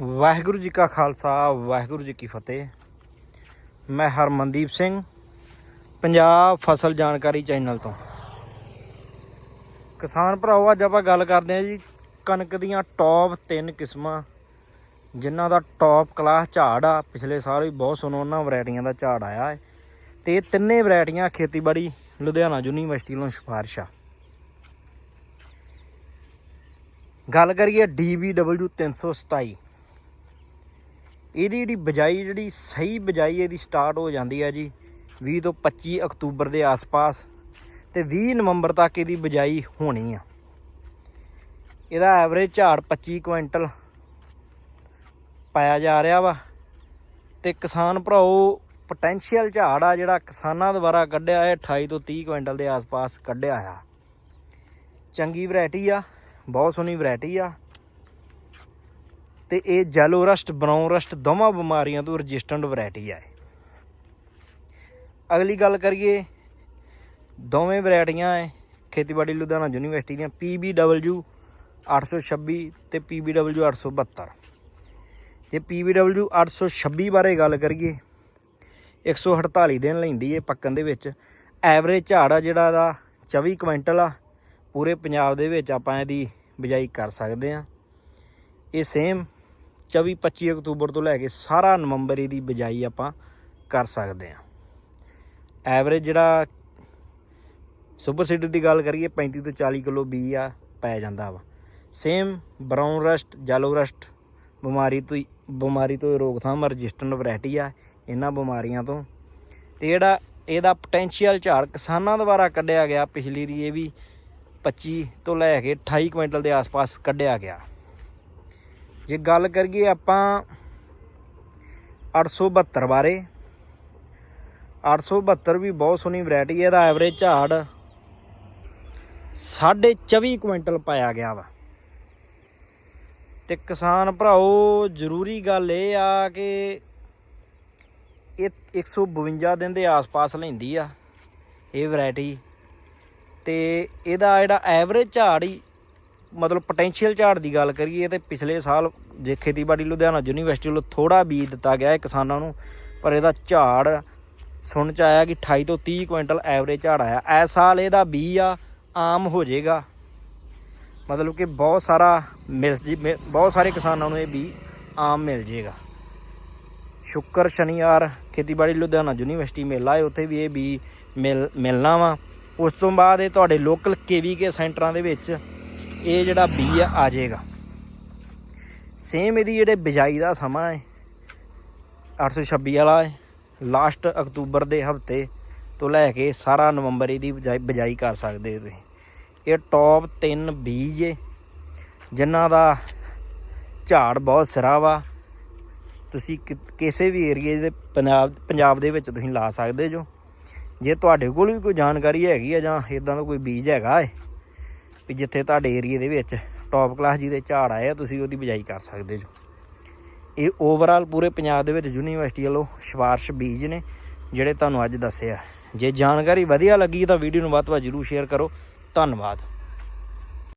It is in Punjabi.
ਵਾਹਿਗੁਰੂ ਜੀ ਕਾ ਖਾਲਸਾ, ਵਾਹਿਗੁਰੂ ਜੀ ਕੀ ਫਤਿਹ। ਮੈਂ ਹਰਮਨਦੀਪ ਸਿੰਘ, ਪੰਜਾਬ ਫਸਲ ਜਾਣਕਾਰੀ ਚੈਨਲ ਤੋਂ। ਕਿਸਾਨ ਭਰਾਓ, ਅੱਜ ਆਪਾਂ ਗੱਲ ਕਰਦੇ ਹਾਂ ਜੀ ਕਣਕ ਦੀਆਂ ਟੌਪ 3 ਕਿਸਮਾਂ, ਜਿਨ੍ਹਾਂ ਦਾ ਟੌਪ ਕਲਾਸ ਝਾੜ ਆ। ਪਿਛਲੇ ਸਾਲ ਵੀ ਬਹੁਤ ਸੋਹਣਾ ਉਹਨਾਂ ਵੈਰਾਈਟੀਆਂ ਦਾ ਝਾੜ ਆਇਆ ਹੈ। ਤੇ ਇਹ ਤਿੰਨੇ ਵੈਰਾਈਟੀਆਂ ਖੇਤੀਬਾੜੀ ਲੁਧਿਆਣਾ ਯੂਨੀਵਰਸਿਟੀ ਵੱਲੋਂ ਸਿਫਾਰਿਸ਼ ਆ। ਗੱਲ ਕਰੀਏ DVW 327 ਇਹਦੀ ਜਿਹੜੀ ਬਜਾਈ, ਜਿਹੜੀ ਸਹੀ ਬਜਾਈ ਇਹਦੀ ਸਟਾਰਟ ਹੋ ਜਾਂਦੀ ਹੈ ਜੀ 20 ਤੋਂ 25 ਅਕਤੂਬਰ ਦੇ ਆਸ-ਪਾਸ ਤੇ 20 ਨਵੰਬਰ ਤੱਕ ਇਹਦੀ ਬਜਾਈ ਹੋਣੀ ਆ। ਇਹਦਾ ਐਵਰੇਜ ਝਾੜ 25 ਕੁਇੰਟਲ ਪਾਇਆ ਜਾ ਰਿਹਾ ਵਾ ਤੇ ਕਿਸਾਨ ਭਰਾਓ ਪੋਟੈਂਸ਼ੀਅਲ ਝਾੜ ਆ ਜਿਹੜਾ ਕਿਸਾਨਾਂ ਦੁਆਰਾ ਕੱਢਿਆ ਹੈ 28 ਤੋਂ 30 ਕੁਇੰਟਲ ਦੇ ਆਸ-ਪਾਸ ਕੱਢਿਆ ਆ। ਚੰਗੀ ਵੈਰਾਈਟੀ ਆ, ਬਹੁਤ ਸੋਹਣੀ ਵੈਰਾਈਟੀ ਆ। ਤੇ ਇਹ ਜੈਲੋ ਰਸਟ ਬਰਾਊਨ ਰਸਟ ਦੋਵਾਂ ਬਿਮਾਰੀਆਂ ਤੋਂ ਰੈਜ਼ਿਸਟੈਂਟ ਵੈਰਾਈਟੀ ਆ ਅਗਲੀ ਗੱਲ ਕਰੀਏ, ਦੋਵੇਂ ਵੈਰਾਈਟੀਆਂ ਹੈ ਖੇਤੀਬਾੜੀ ਲੁਧਿਆਣਾ ਯੂਨੀਵਰਸਿਟੀ ਦੀਆਂ PBW 826 ਤੇ PBW 872 ਜੇ PBW 826 ਬਾਰੇ ਗੱਲ ਕਰੀਏ 148 ਦਿਨ ਲੈਂਦੀ ਏ ਪੱਕਣ ਦੇ ਵਿੱਚ। ਐਵਰੇਜ ਝਾੜ ਆ ਜਿਹੜਾ ਦਾ 24 ਕੁਇੰਟਲ ਆ, ਪੂਰੇ ਪੰਜਾਬ ਦੇ ਵਿੱਚ ਆਪਾਂ ਇਹਦੀ ਬਿਜਾਈ ਕਰ ਸਕਦੇ ਆ। ਇਹ ਸੇਮ 24 25 ਅਕਤੂਬਰ ਤੋਂ ਲੈ ਕੇ ਸਾਰਾ ਨਵੰਬਰ ਇਹਦੀ ਬਿਜਾਈ ਆਪਾਂ ਕਰ ਸਕਦੇ ਆ ਐਵਰੇਜ ਜਿਹੜਾ ਸੁਪਰ ਸੀਡਰ ਦੀ ਗੱਲ ਕਰੀਏ 35 ਤੋਂ 40 ਕਿਲੋ ਬੀ ਆ, ਪੈ ਜਾਂਦਾ ਵਾ। Same brown rust yellow rust ਬਿਮਾਰੀ ਤੋਂ ਹੀ- ਬਿਮਾਰੀ ਤੋਂ ਰੋਕਥਾਮ ਰਜਿਸਟੈਂਟ ਵੈਰਾਈਟੀ ਆ ਇਹਨਾਂ ਬਿਮਾਰੀਆਂ ਤੋਂ। ਤੇ ਜਿਹੜਾ ਇਹਦਾ ਪੋਟੈਂਸ਼ੀਅਲ ਝਾੜ ਕਿਸਾਨਾਂ ਦੁਆਰਾ ਕੱਢਿਆ ਗਿਆ, ਪਿਛਲੀ ਰੀ ਇਹ ਵੀ 25 ਤੋਂ ਲੈ ਕੇ 28 ਕੁਇੰਟਲ ਦੇ ਆਸ-ਪਾਸ ਕੱਢਿਆ ਗਿਆ। ਜੇ ਗੱਲ ਕਰੀਏ ਆਪਾਂ 872 ਬਾਰੇ 872 ਵੀ ਬਹੁਤ ਸੋਹਣੀ ਵੈਰਾਈਟੀ ਹੈ, ਇਹਦਾ ਐਵਰੇਜ ਝਾੜ 24 ਕੁਇੰਟਲ ਪਾਇਆ ਗਿਆ ਵਾ। ਤੇ ਕਿਸਾਨ ਭਰਾਓ, ਜ਼ਰੂਰੀ ਗੱਲ ਇਹ ਆ ਕਿ ਇਹ 152 ਦਿਨ ਦੇ ਆਸ-ਪਾਸ ਲੈਂਦੀ ਆ, ਇਹ ਵੈਰਾਈਟੀ ਤੇ ਇਹਦਾ ਜਿਹੜਾ ਐਵਰੇਜ ਝਾੜ ਹੀ ਮਤਲਬ ਪੋਟੈਂਸ਼ੀਅਲ ਝਾੜ ਦੀ ਗੱਲ ਕਰੀਏ ਤੇ ਪਿਛਲੇ ਸਾਲ ਜੇ ਖੇਤੀਬਾੜੀ ਲੁਧਿਆਣਾ ਯੂਨੀਵਰਸਿਟੀ ਵੱਲੋਂ ਥੋੜਾ ਬੀਜ ਦਿੱਤਾ ਗਿਆ ਹੈ ਕਿਸਾਨਾਂ ਨੂੰ, ਪਰ ਇਹਦਾ ਝਾੜ ਸੁਣ ਚ ਆਇਆ ਕਿ 28 ਤੋਂ 30 ਕੁਇੰਟਲ ਐਵਰੇਜ ਝਾੜ ਆਇਆ। ਇਸ ਸਾਲ ਇਹਦਾ ਬੀ ਆ, ਆਮ ਹੋ ਜਾਏਗਾ। ਮਤਲਬ ਕਿ ਬਹੁਤ ਸਾਰਾ ਮਿਲ ਜੀ ਬਹੁਤ ਸਾਰੇ ਕਿਸਾਨਾਂ ਨੂੰ ਇਹ ਬੀ ਆਮ ਮਿਲ ਜਾਏਗਾ। ਸ਼ੁੱਕਰ, ਸ਼ਨੀਵਾਰ ਖੇਤੀਬਾੜੀ ਲੁਧਿਆਣਾ ਯੂਨੀਵਰਸਿਟੀ ਮੇਲਾ ਹੈ, ਉੱਥੇ ਵੀ ਇਹ ਬੀ ਮਿਲ, ਮਿਲਣਾ ਵਾ। ਉਸ ਤੋਂ ਬਾਅਦ ਇਹ ਤੁਹਾਡੇ ਲੋਕਲ ਕੇਵੀਕੇ ਸੈਂਟਰਾਂ ਦੇ ਵਿੱਚ ਇਹ ਜਿਹੜਾ ਬੀ ਆ ਆ ਜਾਏਗਾ। ਸੇਮ ਇਹਦੀ ਜਿਹੜੇ ਬਿਜਾਈ ਦਾ ਸਮਾਂ ਹੈ 826 ਵਾਲਾ ਹੈ ਲਾਸਟ ਅਕਤੂਬਰ ਦੇ ਹਫ਼ਤੇ ਤੋਂ ਲੈ ਕੇ ਸਾਰਾ ਨਵੰਬਰ ਇਹਦੀ ਬਿਜਾਈ ਬਿਜਾਈ ਕਰ ਸਕਦੇ ਹੋ ਤੁਸੀਂ। ਇਹ ਟੌਪ 3 ਬੀਜ ਏ ਜਿਨ੍ਹਾਂ ਦਾ ਝਾੜ ਬਹੁਤ ਸਿਰਾ ਵਾ। ਤੁਸੀਂ ਕਿ- ਕਿਸੇ ਵੀ ਏਰੀਏ ਦੇ ਪੰਜਾਬ ਪੰਜਾਬ ਦੇ ਵਿੱਚ ਤੁਸੀਂ ਲਾ ਸਕਦੇ ਜੋ। ਜੇ ਤੁਹਾਡੇ ਕੋਲ ਵੀ ਕੋਈ ਜਾਣਕਾਰੀ ਹੈਗੀ ਆ ਜਾਂ ਇਦਾਂ ਦਾ ਕੋਈ ਬੀਜ ਹੈਗਾ ਏ ਵੀ ਜਿੱਥੇ ਤੁਹਾਡੇ ਏਰੀਏ ਦੇ ਵਿੱਚ ਟੌਪ ਕਲਾਸ ਜਿਹਦੇ ਝਾੜ ਆਏ ਆ, ਤੁਸੀਂ ਉਹਦੀ ਬਿਜਾਈ ਕਰ ਸਕਦੇ ਜੋ। ਇਹ ਓਵਰਆਲ ਪੂਰੇ ਪੰਜਾਬ ਦੇ ਵਿੱਚ ਯੂਨੀਵਰਸਿਟੀ ਵੱਲੋਂ ਸਿਫਾਰਸ਼ ਬੀਜ ਨੇ, ਜਿਹੜੇ ਤੁਹਾਨੂੰ ਅੱਜ ਦੱਸਿਆ ਜੇ ਜਾਣਕਾਰੀ ਵਧੀਆ ਲੱਗੀ ਤਾਂ ਵੀਡੀਓ ਨੂੰ ਵੱਧ ਤੋਂ ਵੱਧ ਜਰੂਰ ਸ਼ੇਅਰ ਕਰੋ। ਧੰਨਵਾਦ।